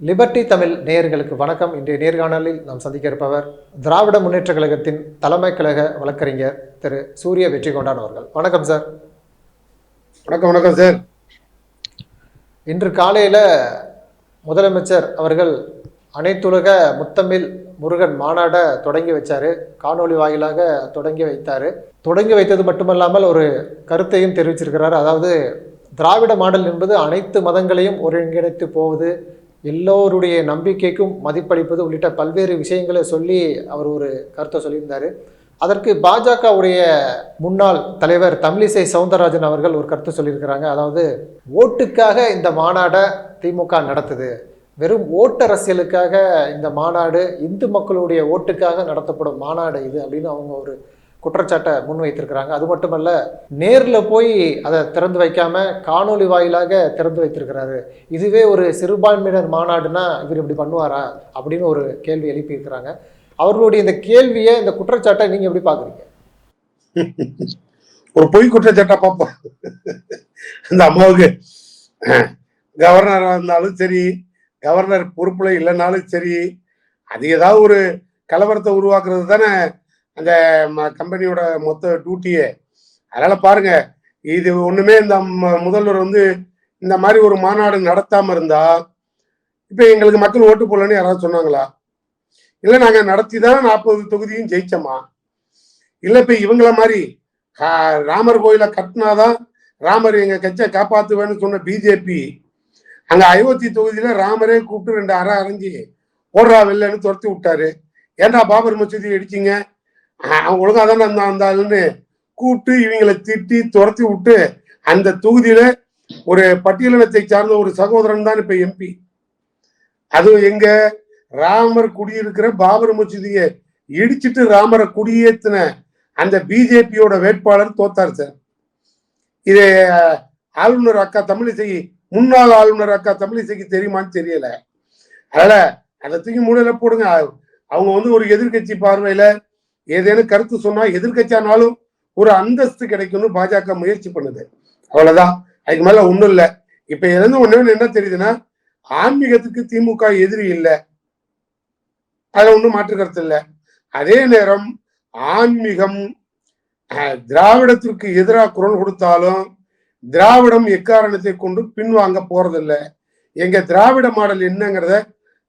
Liberty Tamil நேயர்களுக்கு வணக்கம். இன்றைய நேர்காணலில் நாம் சந்திக்க இருப்பவர் திராவிட முன்னேற்ற கழகத்தின் தலைமை கழக வழக்கறிஞர் திரு. சூரிய வெற்றி கொண்டான் அவர்கள். வணக்கம் சார். வணக்கம் வணக்கம் சார். இன்று காலையில் முதலமைச்சர் அவர்கள் அனைத்துலக முத்தமிழ் முருகன் மாநாடை தொடங்கி வச்சாரு. காணொளி வாயிலாக தொடங்கி வைத்தார். தொடங்கி வைத்தது மட்டுமல்லாமல் ஒரு கருத்தையும் தெரிவிச்சிருக்கிறார். அதாவது திராவிட மாடல் என்பது அனைத்து மதங்களையும் ஒருங்கிணைத்து போவது எல்லோருடைய நம்பிக்கைக்கும் மதிப்பளிப்பது உள்ளிட்ட பல்வேறு விஷயங்களை சொல்லி அவர் ஒரு கருத்தை சொல்லியிருந்தார். அதற்கு பாஜகவுடைய முன்னாள் தலைவர் தமிழிசை சவுந்தரராஜன் அவர்கள் ஒரு கருத்து சொல்லியிருக்கிறாங்க. அதாவது ஓட்டுக்காக இந்த மாநாடை திமுக நடத்துது. வெறும் ஓட்டரசியலுக்காக இந்த மாநாடு இந்து மக்களுடைய ஓட்டுக்காக நடத்தப்படும் மாநாடு இது அப்படின்னு அவங்க ஒரு குற்றச்சாட்டை முன்வைத்திருக்கிறாங்க. அது மட்டுமல்ல நேரில் போய் அதை திறந்து வைக்காம காணொளி வாயிலாக திறந்து வைத்திருக்கிறாரு. இதுவே ஒரு சிறுபான்மையினர் மாநாடுனா இவர் இப்படி பண்ணுவாரா அப்படின்னு ஒரு கேள்வி எழுப்பியிருக்கிறாங்க. அவர்களுடைய இந்த கேள்வியை இந்த குற்றச்சாட்டை நீங்க எப்படி பாக்குறீங்க ஒரு பொய் குற்றச்சாட்டா பார்ப்போம். அந்த அம்மாவுக்கு கவர்னராக இருந்தாலும் சரி கவர்னர் பொறுப்புல இல்லைனாலும் சரி அது ஏதாவது ஒரு கலவரத்தை உருவாக்குறது தானே அந்த ம- கம்பெனியோட மொத்த டியூட்டியே அதனால பாருங்க இது ஒண்ணுமே இந்த முதல்வர் வந்து இந்த மாதிரி ஒரு மாநாடு நடத்தாம இருந்தா இப்ப எங்களுக்கு மக்கள் ஓட்டு போடலன்னு யாராவது சொன்னாங்களா? இல்ல நாங்க நடத்தி தான் நாற்பது தொகுதியும் ஜெயிச்சோமா? இல்ல இப்ப இவங்கள மாதிரி ராமர் கோயிலை கட்டினாதான் ராமர் எங்க கட்சியை காப்பாத்துவேன்னு சொன்ன பிஜேபி அங்க அயோத்தி தொகுதியில ராமரே கூப்பிட்டு ரெண்டு அரை அரைஞ்சி ஓடுறா வெள்ளன்னு துரத்தி விட்டாரு. ஏன்டா பாபர் மசூதி அடிச்சீங்க ஆஹ், அவன் ஒழுங்கா தானே அந்த அந்த ஆளுன்னு கூப்பிட்டு இவங்களை திட்டி துரத்தி விட்டு அந்த தொகுதியில ஒரு பட்டியலினத்தை சார்ந்த ஒரு சகோதரன் தான் இப்ப எம்பி அதுவும் எங்க ராமர் குடியிருக்கிற பாபர் மசூதிய இடிச்சிட்டு ராமரை குடியேத்தின அந்த பிஜேபியோட வேட்பாளர் தோத்தார் சார். இது ஆளுநர் அக்கா தமிழிசை முன்னாள் ஆளுநர் அக்கா தமிழிசைக்கு தெரியுமான்னு தெரியல. அதனால அதை தூக்கி மூலையில போடுங்க. அவங்க வந்து ஒரு எதிர்க்கட்சி பார்வையில ஏதேனும் கருத்து சொன்னா எதிர்க்கட்சியானாலும் ஒரு அந்தஸ்து கிடைக்கும்னு பாஜக முயற்சி பண்ணுது. அவ்வளவுதான். அதுக்கு மேல ஒண்ணும் இல்ல. இப்ப இருந்து ஒண்ணு என்ன தெரியுதுன்னா ஆன்மீகத்துக்கு திமுக எதிரி இல்லை. அதுல ஒண்ணும் மாற்று கருத்து இல்லை. அதே நேரம் ஆன்மீகம் அஹ், திராவிடத்திற்கு எதிராக குரல் கொடுத்தாலும் திராவிடம் எக்காரணத்தை கொண்டு பின்வாங்க போறதில்லை. எங்க திராவிட மாடல் என்னங்கிறத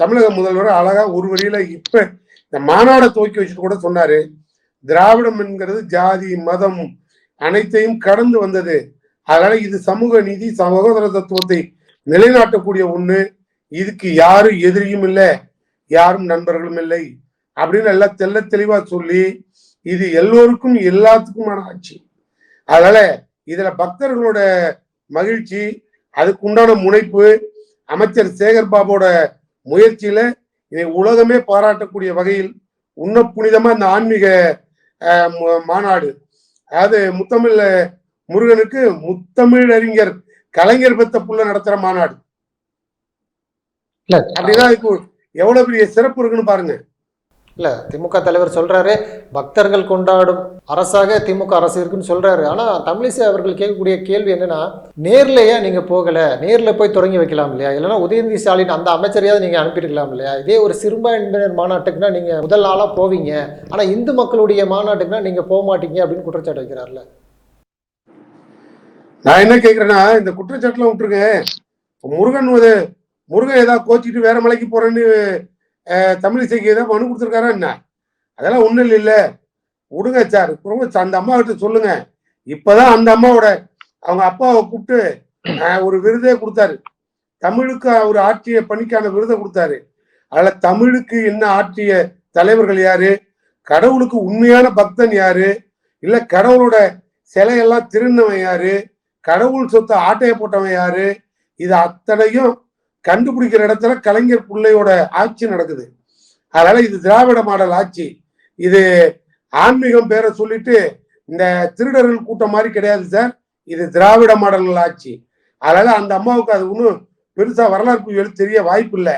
தமிழக முதல்வர் அழகா ஒரு வழியில இப்ப இந்த மாநாடை துவக்கி வச்சுட்டு கூட சொன்னாரு திராவிடம் என்கிறது ஜாதி மதம் அனைத்தையும் கடந்து வந்தது. அதனால இது சமூக நீதி சகோதர தத்துவத்தை நிலைநாட்டக்கூடிய ஒண்ணு. இதுக்கு யாரும் எதிரியும் இல்லை யாரும் நண்பர்களும் இல்லை அப்படின்னு எல்லாம் தெள்ள தெளிவா சொல்லி இது எல்லோருக்கும் எல்லாத்துக்குமான ஆட்சி. அதனால இதுல பக்தர்களோட மகிழ்ச்சி அதுக்குண்டான முனைப்பு அமைச்சர் சேகர் பாபோட முயற்சியில இதை உலகமே பாராட்டக்கூடிய வகையில் உன்ன புனிதமா இந்த ஆன்மீக மாநாடு. அதாவது முத்தமிழ் முருகனுக்கு முத்தமிழ் அறிஞர் கலைஞர் பெத்த புள்ள நடத்துற மாநாடு. அப்படின்னா அதுக்கு எவ்வளவு பெரிய சிறப்பு இருக்குன்னு பாருங்க. இல்லை திமுக தலைவர் சொல்கிறாரு பக்தர்கள் கொண்டாடும் அரசாக திமுக அரசு இருக்குன்னு சொல்கிறாரு ஆனால் தமிழிசை அவர்கள் கேட்கக்கூடிய கேள்வி என்னென்னா நேர்லையே நீங்கள் போகலை? நேரில் போய் தொடங்கி வைக்கலாம் இல்லையா? இல்லைன்னா உதயநிதி ஸ்டாலின் அந்த அமைச்சரையாவது நீங்கள் அனுப்பியிருக்கலாம் இல்லையா? இதே ஒரு சிறுபான்மையினர் மாநாட்டுக்குன்னா நீங்கள் முதல் நாளாக போவீங்க. ஆனால் இந்து மக்களுடைய மாநாட்டுக்குன்னா நீங்கள் போக மாட்டீங்க அப்படின்னு குற்றச்சாட்டு வைக்கிறார்ல. நான் என்ன கேட்குறேன்னா இந்த குற்றச்சாட்டுலாம் விட்டுருங்க. முருகன் முருகன் ஏதாவது கோச்சிட்டு வேற மலைக்கு போறேன்னு தமிழிசைக்கு ஏதோ மனு கொடுத்துருக்காரா என்ன? அதெல்லாம் ஒன்றும் இல்லை விடுங்க சார் ரொம்ப அந்த அம்மா கிட்ட சொல்லுங்க. இப்பதான் அந்த அம்மாவோட அவங்க அப்பாவை கூப்பிட்டு ஒரு விருதே கொடுத்தாரு. தமிழுக்கு ஒரு ஆற்றிய பணிக்கான விருதை கொடுத்தாரு. அதுல தமிழுக்கு என்ன ஆற்றிய தலைவர்கள் யாரு? கடவுளுக்கு உண்மையான பக்தன் யாரு? இல்ல கடவுளோட சிலையெல்லாம் திருநவன் யாரு? கடவுள் சொத்தை ஆட்டைய போட்டவன் யாரு? இது அத்தனையும் கண்டுபிடிக்கிற இடத்துல கலைஞர் பிள்ளையோட ஆட்சி நடக்குது. அதனால இது திராவிட மாடல் ஆட்சி. இது ஆன்மீகம் பேரை சொல்லிட்டு இந்த திருடர்கள் கூட்டம் மாதிரி கிடையாது சார். இது திராவிட மாடல் ஆட்சி. அதனால அந்த அம்மாவுக்கு அது ஒன்றும் பெருசா வரலாறு புயல் தெரிய வாய்ப்பு இல்லை.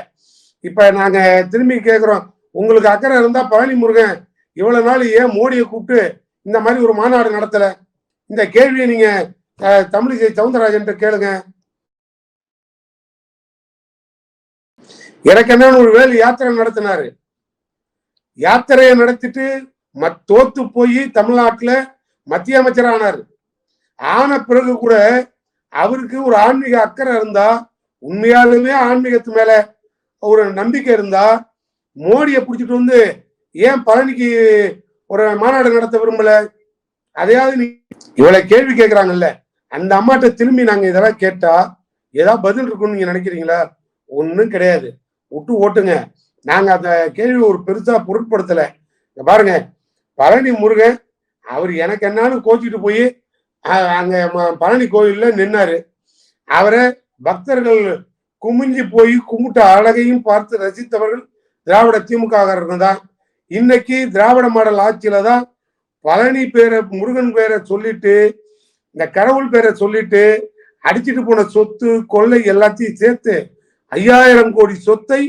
இப்ப நாங்க திரும்பி கேட்கிறோம் உங்களுக்கு அக்கறை இருந்தா பழனி முருகன் இவ்வளவு நாள் ஏன் மோடியை கூப்பிட்டு இந்த மாதிரி ஒரு மாநாடு நடத்தல? இந்த கேள்வியை நீங்க தமிழிசை சவுந்தரராஜன் கேளுங்க. எனக்கு என்னன்னு ஒரு வேலை யாத்திரை நடத்தினாரு. யாத்திரையை நடத்திட்டு மத் தோத்து போய் தமிழ்நாட்டுல மத்திய அமைச்சர் ஆனாரு ஆன பிறகு கூட அவருக்கு ஒரு ஆன்மீக அக்கறை இருந்தா உண்மையாலுமே ஆன்மீகத்து மேல ஒரு நம்பிக்கை இருந்தா மோடியை பிடிச்சிட்டு வந்து ஏன் பழனிக்கு ஒரு மாநாடு நடத்த விரும்பல? அதையாவது நீ இவ்வளவு கேள்வி கேட்கிறாங்கல்ல அந்த அம்மாட்ட திரும்பி நாங்க இதெல்லாம் கேட்டா ஏதாவது பதில் இருக்கும்னு நீங்க நினைக்கிறீங்களா? ஒன்றும் கிடையாது. விட்டு ஓட்டுங்க. நாங்க அந்த கேள்வி ஒரு பெருசா பொருட்படுத்தல. பாருங்க. பழனி முருகன் அவர் எனக்கு என்னாலும் கோச்சிட்டு போய் அங்க ம- பழனி கோயில்ல நின்னாரு. அவரை பக்தர்கள் குமிஞ்சு போய் கும்பிட்ட அழகையும் பார்த்து ரசித்தவர்கள் திராவிட திமுக தான். இன்னைக்கு திராவிட மாடல் ஆட்சியில தான் பழனி பேரை முருகன் பேரை சொல்லிட்டு இந்த கடவுள் பேரை சொல்லிட்டு அடிச்சிட்டு போன சொத்து கொள்ளை எல்லாத்தையும் சேர்த்து ஐயாயிரம் கோடி சொத்தை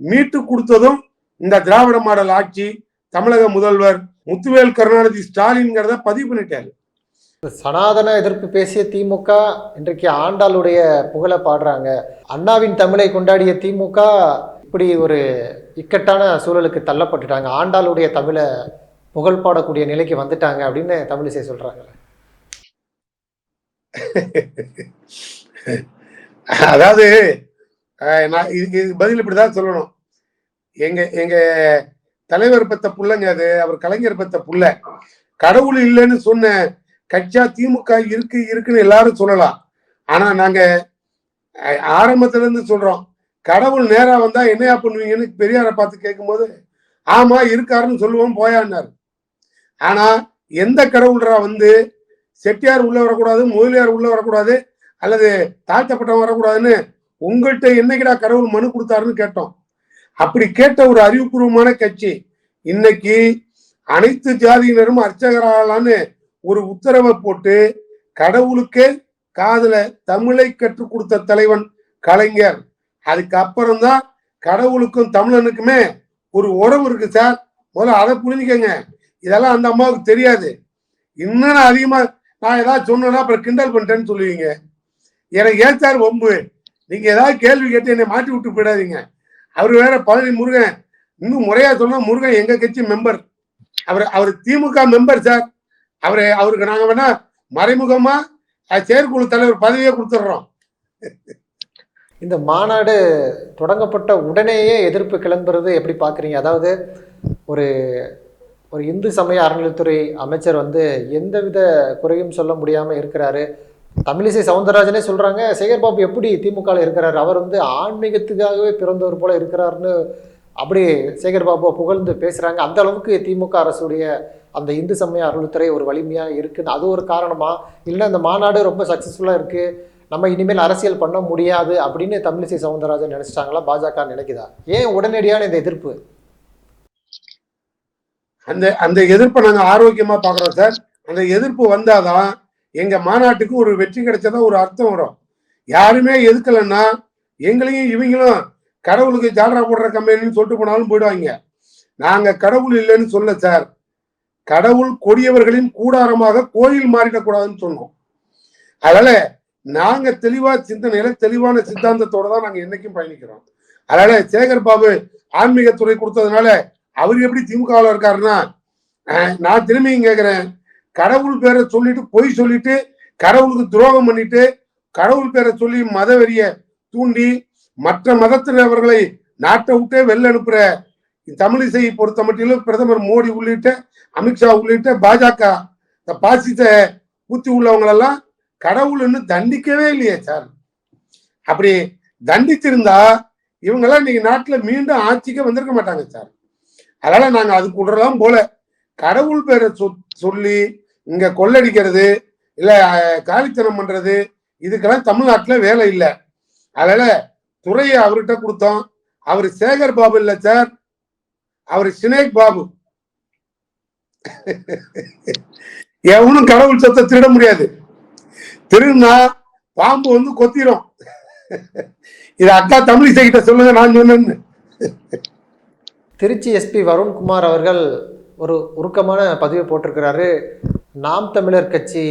மீட்டு கொடுத்ததும் இந்த திராவிட மாடல் ஆட்சி தமிழக முதல்வர் முத்துவேல் கருணாநிதி ஸ்டாலின்ங்கிறத பதிவு பண்ணிட்டாரு. சனாதன எதிர்ப்பு பேசிய திமுக இன்றைக்கு ஆண்டாளுடைய புகழை பாடுறாங்க. அண்ணாவின் தமிழை கொண்டாடிய திமுக இப்படி ஒரு இக்கட்டான சூழலுக்கு தள்ளப்பட்டுட்டாங்க. ஆண்டாளுடைய தமிழை புகழ் பாடக்கூடிய நிலைக்கு வந்துட்டாங்க அப்படின்னு தமிழிசை சொல்றாங்க. அதாவது நான் இதுக்கு பதில் இப்படிதான் சொல்லணும். எங்க எங்க தலைவர் பெத்த புள்ளங்க அது அவர் கலைஞர் பெத்த புள்ள. கடவுள் இல்லைன்னு சொன்ன கட்சியா திமுக இருக்கு இருக்குன்னு எல்லாரும் சொல்லலாம். ஆனா நாங்க ஆரம்பத்துல இருந்து சொல்றோம். கடவுள் நேரா வந்தா என்னையா பண்ணுவீங்கன்னு பெரியாரை பார்த்து கேட்கும்போது ஆமா இருக்காருன்னு சொல்லுவோம் போயான்னாரு. ஆனா எந்த கடவுள்ரா வந்து செட்டியார் உள்ள வரக்கூடாது முதலியார் உள்ள வரக்கூடாது அல்லது தாழ்த்தப்பட்டவன் வரக்கூடாதுன்னு உங்கள்கிட்ட என்னைக்குடா கடவுள் மனு கொடுத்தாருன்னு கேட்டோம். அப்படி கேட்ட ஒரு அறிவுபூர்வமான கட்சி இன்னைக்கு அனைத்து ஜாதியினரும் அர்ச்சகராகலான்னு ஒரு உத்தரவை போட்டு கடவுளுக்கே காதல தமிழை கற்றுக் கொடுத்த தலைவன் கலைஞர். அதுக்கப்புறம் தான் கடவுளுக்கும் தமிழனுக்குமே ஒரு உறவு இருக்கு சார். முதல்ல அதை புரிஞ்சுக்கங்க. இதெல்லாம் அந்த அம்மாவுக்கு தெரியாது. இன்னும் அதிகமா நான் ஏதாவது சொன்னேன்னா அப்புறம் கிண்டல் பண்ணிட்டேன்னு சொல்லுவீங்க. எனக்கு ஏன் சார் ஒம்பு நீங்க ஏதாவது கேள்வி கேட்டு என்னை மாட்டி விட்டு போயிடாதீங்க. அவர் வேற பழனி முருகன். இன்னும் முறையா சொன்னா முருகன் எங்க கட்சி மெம்பர் அவர் அவர் திமுக மெம்பர் சார் அவரு அவருக்கு நாங்க வேணா மறைமுகமா செயற்குழு தலைவர் பதவியே கொடுத்துட்றோம். இந்த மாநாடு தொடங்கப்பட்ட உடனேயே எதிர்ப்பு கிளம்புறது எப்படி பார்க்குறீங்க அதாவது ஒரு ஒரு இந்து சமய அறநிலைத்துறை அமைச்சர் வந்து எந்தவித குறையும் சொல்ல முடியாமல் இருக்கிறாரு. தமிழிசை சவுந்தரராஜனே சொல்கிறாங்க சேகர்பாபு எப்படி திமுகவில் இருக்கிறார்? அவர் வந்து ஆன்மீகத்துக்காகவே பிறந்தவர் போல இருக்கிறாருன்னு அப்படி சேகர்பாபு புகழ்ந்து பேசுகிறாங்க அந்த அளவுக்கு திமுக அரசுடைய அந்த இந்து சமய அருள்துறை ஒரு வலிமையாக இருக்குன்னு அது ஒரு காரணமா? இல்லை இந்த மாநாடு ரொம்ப சக்ஸஸ்ஃபுல்லாக இருக்குது நம்ம இனிமேல் அரசியல் பண்ண முடியாது அப்படின்னு தமிழிசை சவுந்தரராஜன் நினைச்சிட்டாங்களா? பாஜக நினைக்குதா? ஏன் உடனடியான இந்த எதிர்ப்பு? அந்த அந்த எதிர்ப்பை நாங்கள் ஆரோக்கியமாக பார்க்குறோம் சார். அந்த எதிர்ப்பு வந்தாதான் எங்க மாநாட்டுக்கு ஒரு வெற்றி கிடைச்சதா ஒரு அர்த்தம் வரும். யாருமே எதுக்கலைன்னா எங்களையும் இவங்களும் கடவுளுக்கு ஜாலரா போடுற கம்பெனின்னு சொல்லிட்டு போனாலும் போயிடுவாங்க. நாங்க கடவுள் இல்லைன்னு சொல்ல சார். கடவுள் கொடியவர்களின் கூடாரமாக கோயில் மாறிடக்கூடாதுன்னு சொன்னோம். அதனால நாங்க தெளிவா சிந்தனையில தெளிவான சித்தாந்தத்தோட தான் நாங்க என்னைக்கும் பயணிக்கிறோம். அதனால சேகர் பாபு ஆன்மீகத்துறை கொடுத்ததுனால அவர் எப்படி திமுகவில் இருக்காருன்னா நான் திரும்பியும் கேட்கிறேன் கடவுள் பேரை சொல்லிட்டு பொய் சொல்லிட்டு கடவுளுக்கு துரோகம் பண்ணிட்டு கடவுள் பேரை சொல்லி மதவெறிய தூண்டி மற்ற மதத்தினவர்களை நாட்டை விட்டே வெளில அனுப்புற தமிழிசையை பொறுத்த மட்டிலும் பிரதமர் மோடி உள்ளிட்ட அமித்ஷா உள்ளிட்ட பாஜக இந்த பாசித்த ஊத்தி உள்ளவங்களெல்லாம் கடவுள்னு தண்டிக்கவே இல்லையே சார். அப்படி தண்டித்திருந்தா இவங்கெல்லாம் இன்னைக்கு நாட்டுல மீண்டும் ஆட்சிக்கு வந்திருக்க மாட்டாங்க சார். அதனால நாங்க அதுக்குள்ளலாம் போல. கடவுள் பேரை சொல்லி இங்க கொள்ளடிக்கிறது இல்ல காலித்தனம் பண்றது இதுக்கெல்லாம் தமிழ்நாட்டுல வேலை இல்லை. அதனால துறையை அவர்கிட்ட கொடுத்தோம். அவர் சேகர் பாபு இல்ல சார். அவர் சினேக் பாபு. எவனும் கடவுள் சொத்தை திருட முடியாது. திருடினா பாம்பு வந்து கொத்திரும். இது அக்கா தமிழிசை கிட்ட சொல்லுங்க நான் சொன்னேன்னு. திருச்சி எஸ்பி வருண்குமார் அவர்கள் ஒரு உருக்கமான பதிவை போட்டிருக்கிறாரு. நாம் தமிழர் கட்சி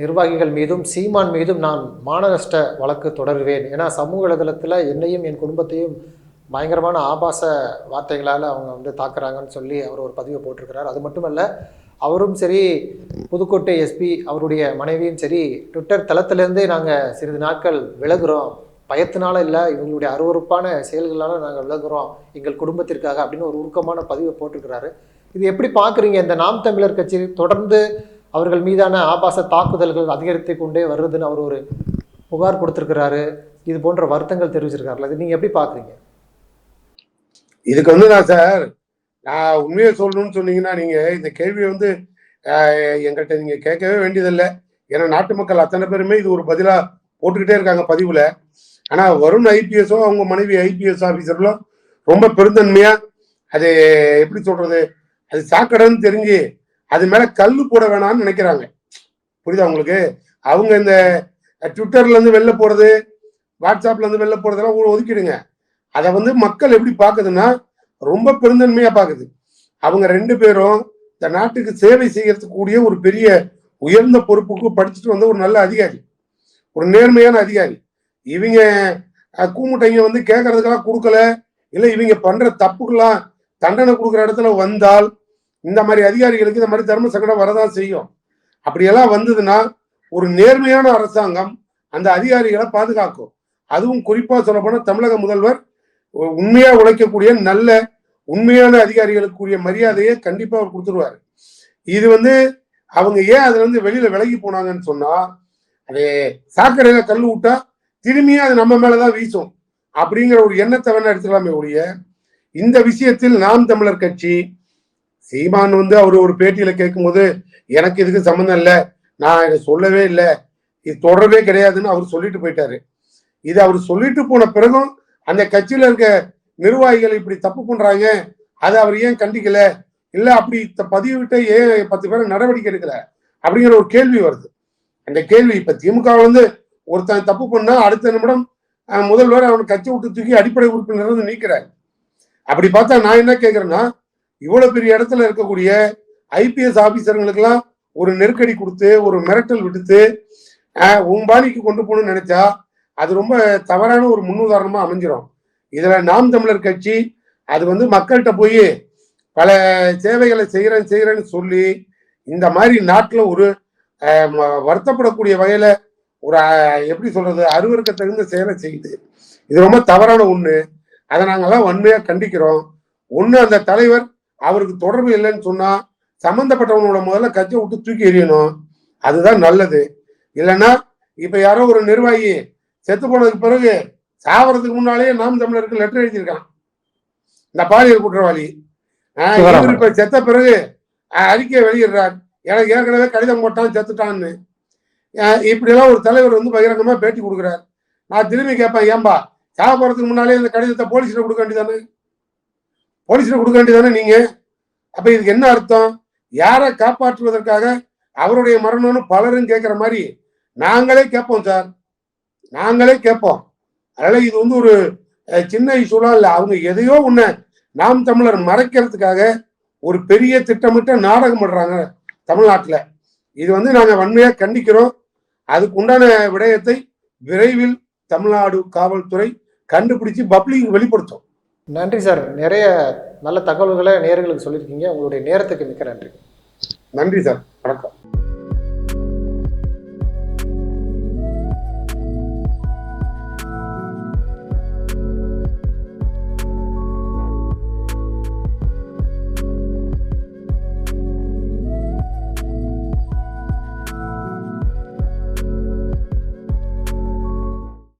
நிர்வாகிகள் மீதும் சீமான் மீதும் நான் மானநஷ்ட வழக்கு தொடருவேன் ஏன்னா சமூக வலைதளத்தில் என்னையும் என் குடும்பத்தையும் பயங்கரமான ஆபாச வார்த்தைகளால் அவங்க வந்து தாக்குறாங்கன்னு சொல்லி அவர் ஒரு பதிவை போட்டிருக்கிறார். அது மட்டுமல்ல அவரும் சரி புதுக்கோட்டை எஸ்பி அவருடைய மனைவியும் சரி ட்விட்டர் தளத்திலேருந்தே நாங்கள் சிறிது நாட்கள் விலகுறோம். பயத்தினால இல்லை இவங்களுடைய அருவருப்பான செயல்களால் நாங்கள் விலகுறோம். எங்கள் குடும்பத்திற்காக அப்படின்னு ஒரு உருக்கமான பதிவை போட்டிருக்கிறாரு. இது எப்படி பார்க்குறீங்க? இந்த நாம் தமிழர் கட்சி தொடர்ந்து அவர்கள் மீதான ஆபாச தாக்குதல்கள் அதிகரித்து கொண்டே வருதுன்னு அவர் ஒரு புகார் கொடுத்துருக்கிறாரு. இது போன்ற வருத்தங்கள் தெரிவிச்சிருக்காருல இது நீங்கள் எப்படி பார்க்குறீங்க? இதுக்கு வந்து நான் சார் நான் உண்மையை சொல்லணும்னு சொன்னீங்கன்னா நீங்கள் இந்த கேள்வியை வந்து எங்கள்கிட்ட நீங்கள் கேட்கவே வேண்டியதில்லை. ஏன்னா நாட்டு மக்கள் அத்தனை பேருமே இது ஒரு பதிலாக போட்டுக்கிட்டே இருக்காங்க பதிவில். ஆனால் வருண் ஐபிஎஸோ அவங்க மனைவி ஐபிஎஸ் ஆபீசர்களோ ரொம்ப பெருந்தன்மையாக அது எப்படி சொல்கிறது அது சாக்கடைன்னு தெரிஞ்சு அது மேல கல் போட வேணாம்னு நினைக்கிறாங்க. புரியுதா உங்களுக்கு? அவங்க இந்த ட்விட்டர்ல இருந்து வெளில போறது வாட்ஸ்அப்ல இருந்து வெளில போறதெல்லாம் ஒதுக்கிடுங்க. அதை வந்து மக்கள் எப்படி பாக்குதுன்னா ரொம்ப பெருந்தன்மையா பாக்குது அவங்க ரெண்டு பேரும் இந்த நாட்டுக்கு சேவை செய்யறதுக்கு கூடிய ஒரு பெரிய உயர்ந்த பொறுப்புக்கு படிச்சுட்டு வந்த ஒரு நல்ல அதிகாரி. ஒரு நேர்மையான அதிகாரி. இவங்க கூமுட்டைங்க வந்து கேட்கறதுக்கெல்லாம் கொடுக்கல. இல்ல இவங்க பண்ற தப்புக்கெல்லாம் தண்டனை கொடுக்குற இடத்துல வந்தால் இந்த மாதிரி அதிகாரிகளுக்கு இந்த மாதிரி தர்ம சங்கடம் வரதான் செய்யும். அப்படியெல்லாம் வந்ததுன்னா ஒரு நேர்மையான அரசாங்கம் அந்த அதிகாரிகளை பாதுகாக்கும். அதுவும் குறிப்பா சொல்ல போனா தமிழக முதல்வர் உ- உண்மையா உழைக்கக்கூடிய நல்ல உண்மையான அதிகாரிகளுக்குரிய மரியாதையை கண்டிப்பா அவர் கொடுத்துருவாரு. இது வந்து அவங்க ஏன் அதுல இருந்து வெளியில விலகி போனாங்கன்னு சொன்னா அது சாக்கடையில கல் விட்டா திரும்பியும் அது நம்ம மேலதான் வீசும். அப்படிங்கிற ஒரு எண்ணத்தை வேணா எடுத்துக்கலாமே ஒழிய இந்த விஷயத்தில் நாம் தமிழர் கட்சி சீமான் வந்து அவர் ஒரு பேட்டியில கேட்கும்போது எனக்கு இதுக்கு சம்மந்தம் இல்லை. நான் இதை சொல்லவே இல்லை. இது தொடர்பே கிடையாதுன்னு அவர் சொல்லிட்டு போயிட்டாரு. இது அவர் சொல்லிட்டு போன பிறகும் அந்த கட்சியில இருக்க நிர்வாகிகள் இப்படி தப்பு பண்றாங்க. அதை அவர் ஏன் கண்டிக்கல? இல்ல அப்படி பதிவிட்ட ஏன் பத்து பேரை நடவடிக்கை எடுக்கல? அப்படிங்கிற ஒரு கேள்வி வருது. அந்த கேள்வி இப்ப திமுக வந்து ஒருத்தன் தப்பு பண்ணா அடுத்த நிமிடம் முதல்வர் அவனை கட்சி விட்டு தூக்கி அடிப்படை உறுப்பினர் வந்து நீக்கிறார். அப்படி பார்த்தா நான் என்ன கேட்கறேன்னா இவ்வளவு பெரிய இடத்துல இருக்கக்கூடிய ஐபிஎஸ் ஆபீசருங்களுக்கெல்லாம் ஒரு நெருக்கடி கொடுத்து ஒரு மிரட்டல் விடுத்து உன் பாணிக்கு கொண்டு போகணும்னு நினைச்சா அது ரொம்ப தவறான ஒரு முன்னுதாரணமா அமைஞ்சிரும். இதுல நாம் தமிழர் கட்சி அது வந்து மக்கள்கிட்ட போய் பல சேவைகளை செய்கிறேன் செய்கிறேன்னு சொல்லி இந்த மாதிரி நாட்டில் ஒரு வருத்தப்படக்கூடிய வகையில ஒரு எப்படி சொல்றது அருவருக்க தகுந்த செயலை செய்யுது இது ரொம்ப தவறான ஒண்ணு. அதை நாங்கெல்லாம் வன்மையா கண்டிக்கிறோம். ஒண்ணு அந்த தலைவர் அவருக்கு தொடர்பு இல்லைன்னு சொன்னா சம்பந்தப்பட்டவனோட முதல்ல கட்சியை விட்டு தூக்கி எறியணும். அதுதான் நல்லது. இல்லைன்னா இப்ப யாரோ ஒரு நிர்வாகி செத்து போனதுக்கு பிறகு சாவறதுக்கு முன்னாலேயே நாம் தமிழருக்கு லெட்டர் எழுதியிருக்கான். இந்த பாலியல் குற்றவாளி. இப்ப செத்த பிறகு அறிக்கையை வெளியிடுறார். எனக்கு ஏற்கனவே கடிதம் போட்டான் செத்துட்டான்னு. இப்படியெல்லாம் ஒரு தலைவர் வந்து பகிரங்கமா பேட்டி கொடுக்குறார். நான் திரும்பி கேட்பேன் ஏன்பா சாக போறதுக்கு முன்னாலே இந்த கடிதத்தை போலீஸில் கொடுக்க வேண்டியதானே? போலீஸில் கொடுக்க வேண்டியதானே நீங்க? அப்ப இதுக்கு என்ன அர்த்தம்? யாரை காப்பாற்றுவதற்காக அவருடைய மரணம்னு பலரும் கேட்கிற மாதிரி நாங்களே கேட்போம் சார். நாங்களே கேட்போம் அதனால இது வந்து ஒரு சின்ன இஷ்யூலாம் இல்லை. அவங்க எதையோ ஒன்று நாம் தமிழர் மறைக்கிறதுக்காக ஒரு பெரிய திட்டமிட்ட நாடகம் பண்ணுறாங்க தமிழ்நாட்டில். இது வந்து நாங்கள் வன்மையாக கண்டிக்கிறோம். அதுக்கு உண்டான விடயத்தை விரைவில் தமிழ்நாடு காவல்துறை கண்டுபிடிச்சு பப்ளிக் வெளிப்படுத்தும். நன்றி சார். நிறைய நல்ல தகவல்களை நேயர்களுக்கு சொல்லியிருக்கீங்க. உங்களுடைய நேரத்துக்கு மிக்க நன்றி. நன்றி சார். வணக்கம்.